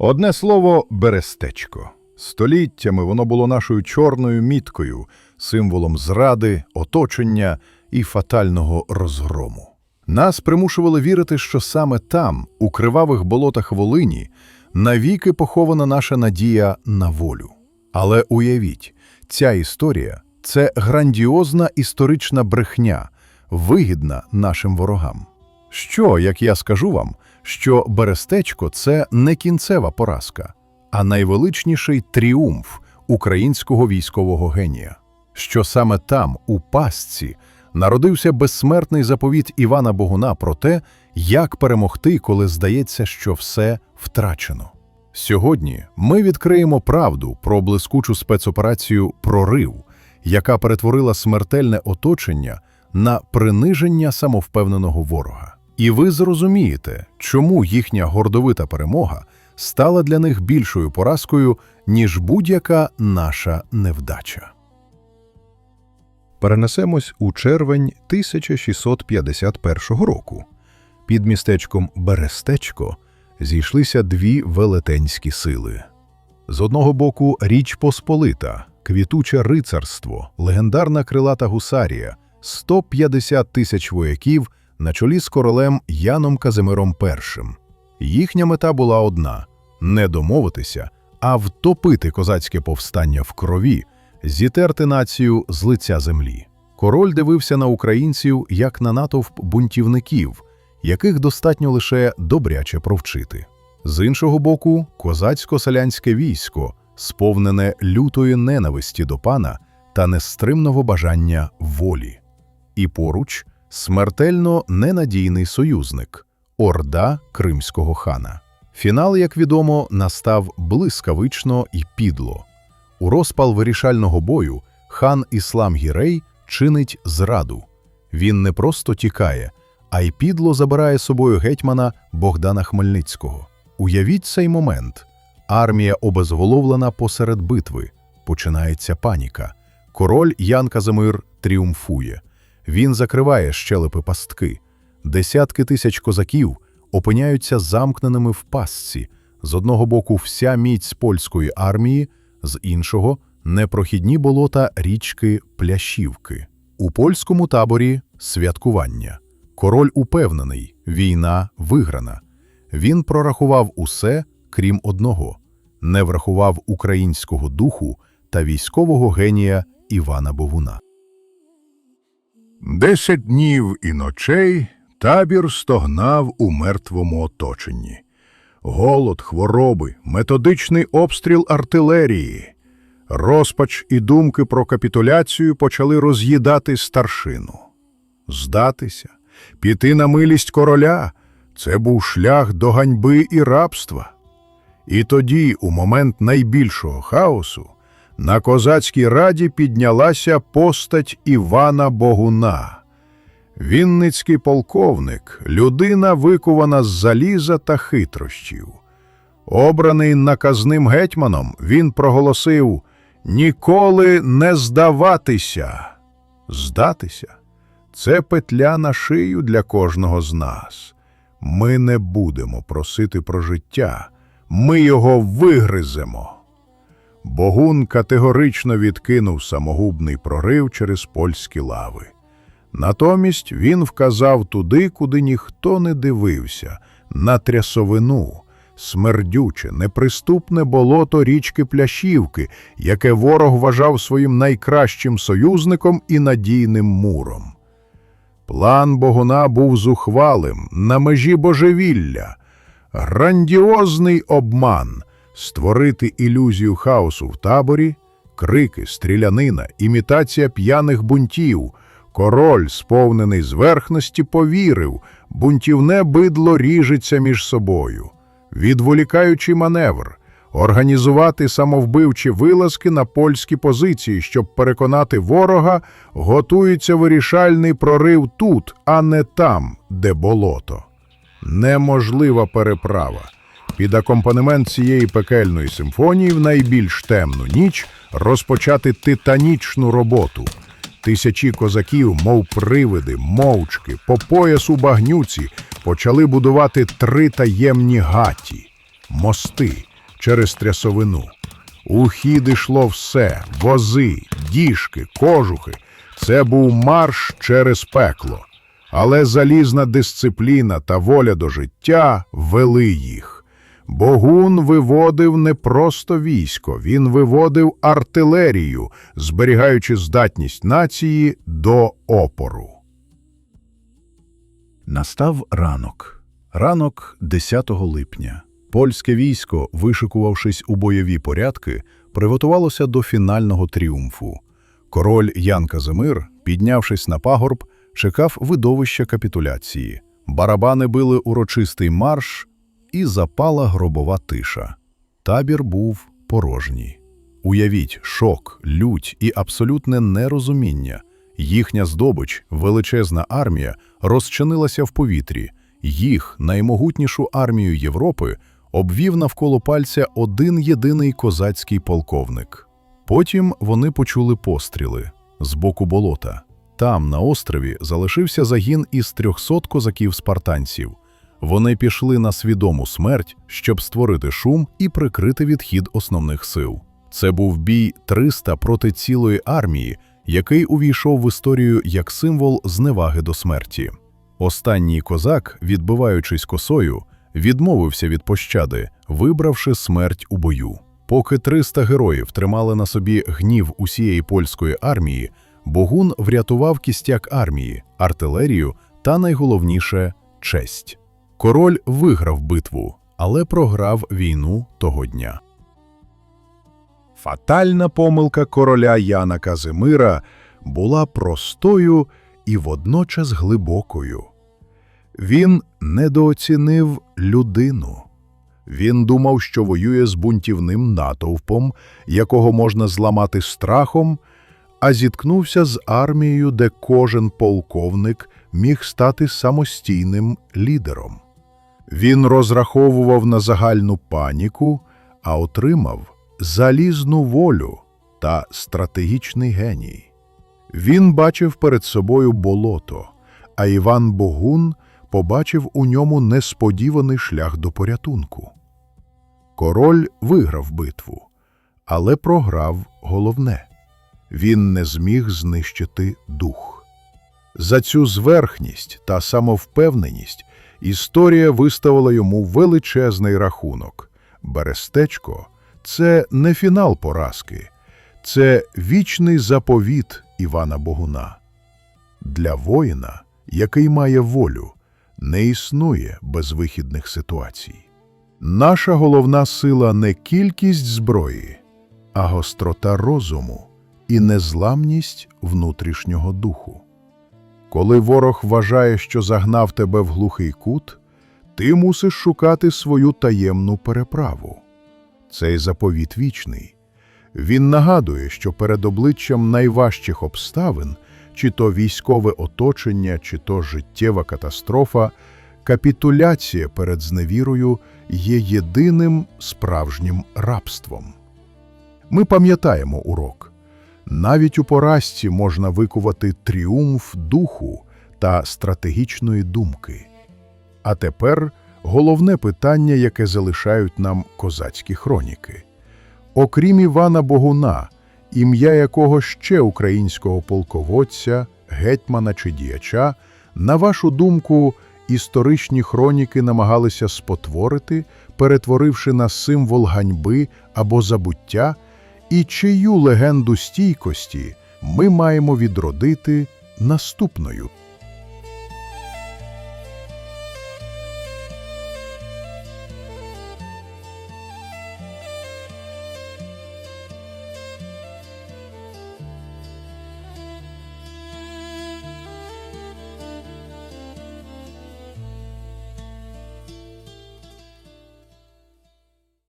Одне слово берестечко. Століттями воно було нашою чорною міткою, символом зради, оточення і фатального розгрому. Нас примушували вірити, що саме там, у кривавих болотах Волині, навіки похована наша надія на волю. Але уявіть, ця історія це грандіозна історична брехня, вигідна нашим ворогам. Що, як я скажу вам, що Берестечко це не кінцева поразка, а найвеличніший тріумф українського військового генія, що саме там, у пастці, народився безсмертний заповіт Івана Богуна про те, як перемогти, коли здається, що все втрачено. Сьогодні ми відкриємо правду про блискучу спецоперацію Прорив, яка перетворила смертельне оточення на приниження самовпевненого ворога. І ви зрозумієте, чому їхня гордовита перемога стала для них більшою поразкою, ніж будь-яка наша невдача. Перенесемось у червень 1651 року. Під містечком Берестечко зійшлися дві велетенські сили. З одного боку Річ Посполита, квітуче рицарство, легендарна крилата гусарія, 150 тисяч вояків на чолі з королем Яном Казимиром І. Їхня мета була одна – не домовитися, а втопити козацьке повстання в крові, зітерти націю з лиця землі. Король дивився на українців як на натовп бунтівників, яких достатньо лише добряче провчити. З іншого боку, козацько-селянське військо, сповнене лютої ненависті до пана та нестримного бажання волі. І поруч смертельно ненадійний союзник орда кримського хана. Фінал, як відомо, настав блискавично і підло. У розпал вирішального бою хан Іслам Гірей чинить зраду. Він не просто тікає, а й підло забирає собою гетьмана Богдана Хмельницького. Уявіть цей момент. Армія обезголовлена посеред битви. Починається паніка. Король Ян Казимир тріумфує. Він закриває щелепи пастки. Десятки тисяч козаків опиняються замкненими в пастці. З одного боку вся міць польської армії, з іншого непрохідні болота річки Пляшівки. У польському таборі святкування. Король упевнений, війна виграна. Він прорахував усе, крім одного не врахував українського духу та військового генія Івана Бовуна. Десять днів і ночей табір стогнав у мертвому оточенні. Голод, хвороби, методичний обстріл артилерії, розпач і думки про капітуляцію почали роз'їдати старшину. Здатися, піти на милість короля це був шлях до ганьби і рабства. І тоді, у момент найбільшого хаосу, на козацькій раді піднялася постать Івана Богуна. Вінницький полковник, людина викувана з заліза та хитрощів. Обраний наказним гетьманом, він проголосив ніколи не здаватися. Здатися це петля на шию для кожного з нас. Ми не будемо просити про життя, ми його вигриземо. Богун категорично відкинув самогубний прорив через польські лави. Натомість він вказав туди, куди ніхто не дивився, на трясовину, смердюче, неприступне болото річки Пляшівки, яке ворог вважав своїм найкращим союзником і надійним муром. План Богуна був зухвалим, на межі божевілля, грандіозний обман створити ілюзію хаосу в таборі, крики, стрілянина, імітація п'яних бунтів. Король, сповнений зверхності, повірив, бунтівне бидло ріжеться між собою. Відволікаючи маневр, організувати самовбивчі вилазки на польські позиції, щоб переконати ворога, готується вирішальний прорив тут, а не там, де болото. Неможлива переправа. Під акомпанемент цієї пекельної симфонії в найбільш темну ніч розпочати титанічну роботу. Тисячі козаків, мов привиди, мовчки, по пояс у багнюці, почали будувати три таємні гаті. мости через трясовину. У хід ішло все вози, діжки, кожухи. Це був марш через пекло. Але залізна дисципліна та воля до життя вели їх. Богун виводив не просто військо, він виводив артилерію, зберігаючи здатність нації до опору. Настав ранок. Ранок 10 липня. Польське військо, вишикувавшись у бойові порядки, приготувалося до фінального тріумфу. Король Ян Казимир, піднявшись на пагорб, чекав видовища капітуляції. Барабани били урочистий марш, і запала гробова тиша. Табір був порожній. Уявіть шок, лють і абсолютне нерозуміння. Їхня здобич, величезна армія, розчинилася в повітрі. Їх, наймогутнішу армію Європи, обвів навколо пальця один єдиний козацький полковник. Потім вони почули постріли з боку болота. Там, на острові, залишився загін із 300 козаків-спартанців. Вони пішли на свідому смерть, щоб створити шум і прикрити відхід основних сил. Це був бій 300 проти цілої армії, який увійшов в історію як символ зневаги до смерті. Останній козак, відбиваючись косою, відмовився від пощади, вибравши смерть у бою. Поки 300 героїв тримали на собі гнів усієї польської армії, Богун врятував кістяк армії, артилерію та, найголовніше, честь. Король виграв битву, але програв війну того дня. Фатальна помилка короля Яна Казимира була простою і водночас глибокою. Він недооцінив людину. Він думав, що воює з бунтівним натовпом, якого можна зламати страхом, а зіткнувся з армією, де кожен полковник міг стати самостійним лідером. Він розраховував на загальну паніку, а отримав залізну волю та стратегічний геній. Він бачив перед собою болото, а Іван Богун побачив у ньому несподіваний шлях до порятунку. Король виграв битву, але програв головне він не зміг знищити дух. За цю зверхність та самовпевненість історія виставила йому величезний рахунок. Берестечко це не фінал поразки, це вічний заповіт Івана Богуна. Для воїна, який має волю, не існує безвихідних ситуацій. Наша головна сила не кількість зброї, а гострота розуму і незламність внутрішнього духу. Коли ворог вважає, що загнав тебе в глухий кут, ти мусиш шукати свою таємну переправу. Цей заповіт вічний. Він нагадує, що перед обличчям найважчих обставин, чи то військове оточення, чи то життєва катастрофа, капітуляція перед зневірою є єдиним справжнім рабством. Ми пам'ятаємо урок. Навіть у поразці можна викувати тріумф духу та стратегічної думки. А тепер головне питання, яке залишають нам козацькі хроніки. Окрім Івана Богуна, ім'я якого ще українського полководця, гетьмана чи діяча, на вашу думку, історичні хроніки намагалися спотворити, перетворивши на символ ганьби або забуття, і чию легенду стійкості ми маємо відродити наступною